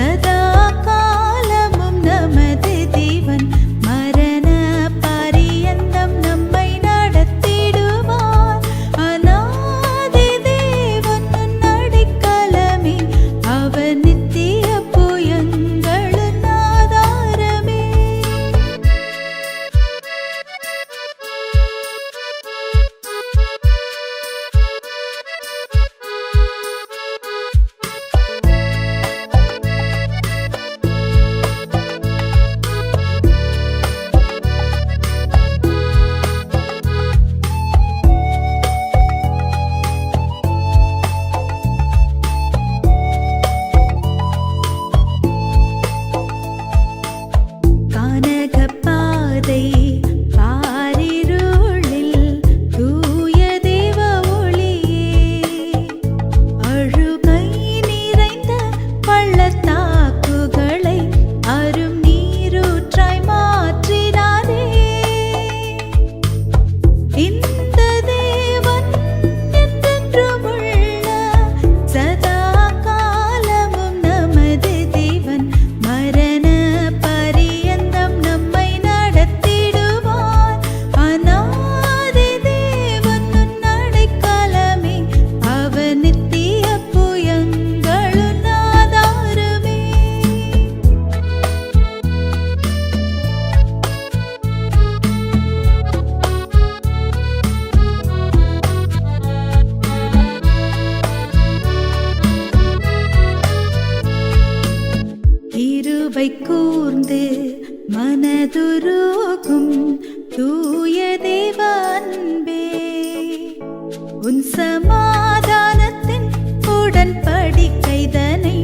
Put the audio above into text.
सदा கிருபை கூர்ந்து மனதுருகும் தூய தேவன்பே உன் சமாதானத்தின் உடன்படிக்கைதனை